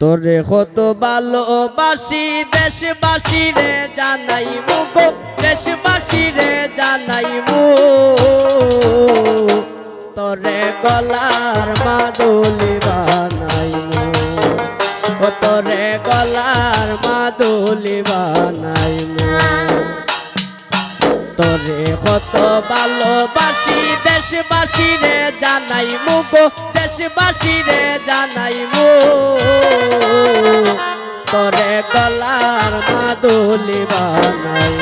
তোরে কত ভালোবাসি, দেশবাসী রে জানাই মুগ দেশবাসী রে জানাই মু তোরে গলার মাদুলি বানাই তোরে গলার মাদুলি বানাই তোরে কত ভালোবাসি, দেশবাসী রে জানাই মুগ দেশবাসী রে জানাই মু গলার মাদুলি বানাই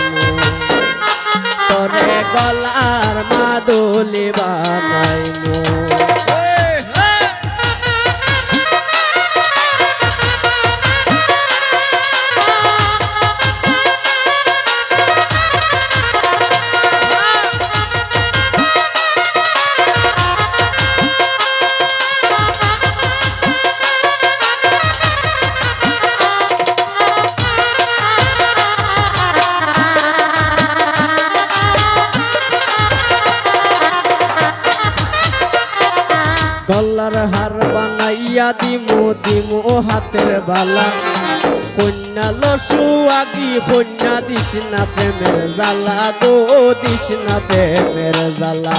তরে গলার মাদুলি বানাই মু গলার হার বানাইয়া দিমু দিমু হাতের বালা। কন্যা লসু আগি, কন্যা দিস না প্রেমের জ্বালা গো, দিস না প্রেমের জ্বালা।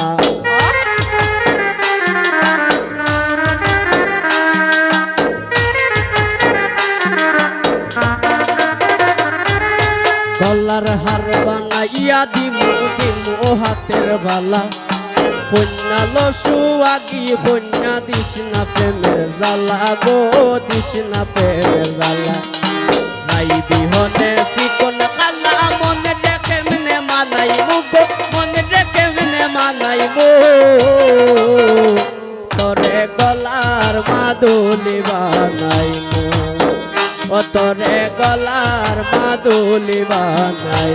গলার হার বানাইয়া দিমু দিমু হাতের বালা। কন্যা লসু আগি কন্যা দিস না প্রেমের জ্বালা গো দিস না প্রেমের জ্বালা। নাই বিহনে চিকন কালা, মনে রেখে মনে মানাই মুগ মনে রেখে মনে মানাই মো তোরে গলার মাদুলি বানাই মো ও তোরে গলার মাদুলি বানাই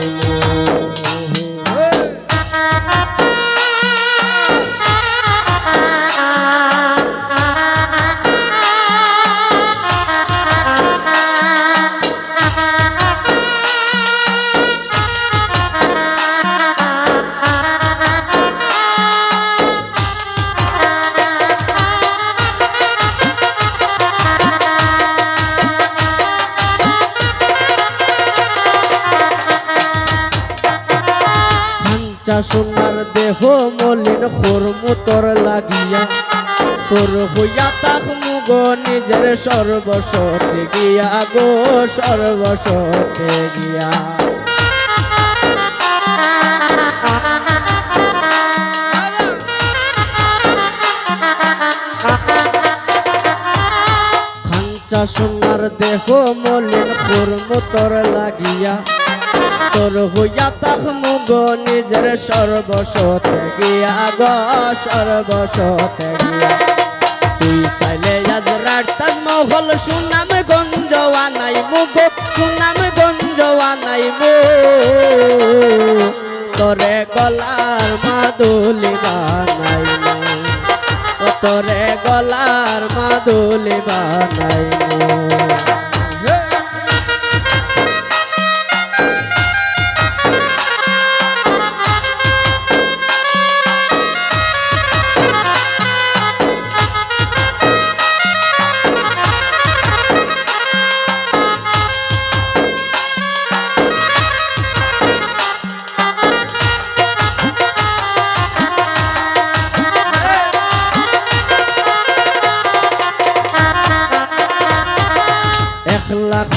খাঞ্চা সোনার দেহ মলিন খোরমুতর লাগিয়া, তোর হইয়া তাক মুগ নিজের সর্বসতে গিয়া গো, সর্বসতে গিয়া। সোনার দেহ মলিন খোরমুতর লাগিয়া তোর হইয়া তাক মুগ নিজের সর্বসতে গিয়া গ, সর্বসতে গিয়া। তুই চাইলে আজ রাত তাজমহল সুনাম গঞ্জ আনাই মুগ সুনাম গঞ্জ আনাই মো। তোরে গলার মাদুলি বানাই তোরে গলার মাদুলি বানাই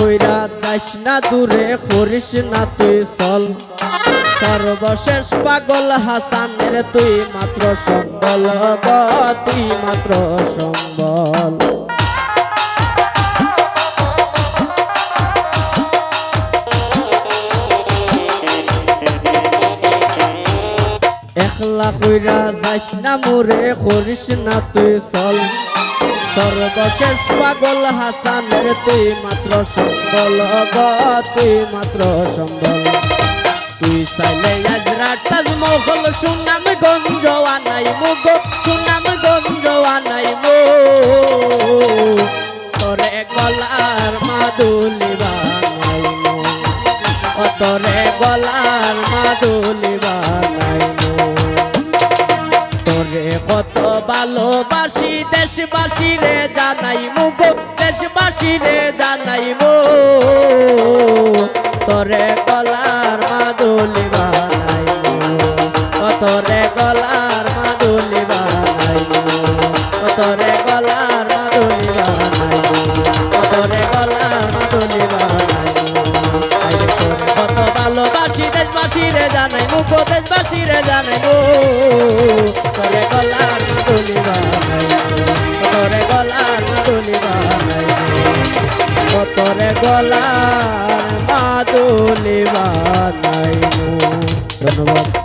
কইরা যাস না দূরে, করিস না তুই চল। সর্বশেষ পাগল হাসানের তুই মাত্র সম্বল তুই মাত্র সম্বল। একলা কইরা যাস না মোরে, করিস না তুই চল। সর্বশেষ পাগল হাসানের তুই মাত্র সম্বল তুই মাত্র সম্বল। তুই চাইলে আজ রাত তাজমহল, সুনাম গঞ্জ আনাই মুগ সুনাম গঞ্জ আনাই গলার তোরে ভালোবাসি দেশবাসী রে, জানাই মুগ। দেশবাসী রে জানাইব তরে গলার মাদুলি বানাইব তরে গলার মাদুলি বানাইব তরে গলার মাদুলি বানাইব তরে গলার মাদুলি তোরে কত ভালোবাসি দেশবাসী রে জানাইব গো দেশবাসী রে জানাইব তরে গলার মাদুলি বানাইব। কতরে গলার মাদুলি বানাইব। ধন্যবাদ।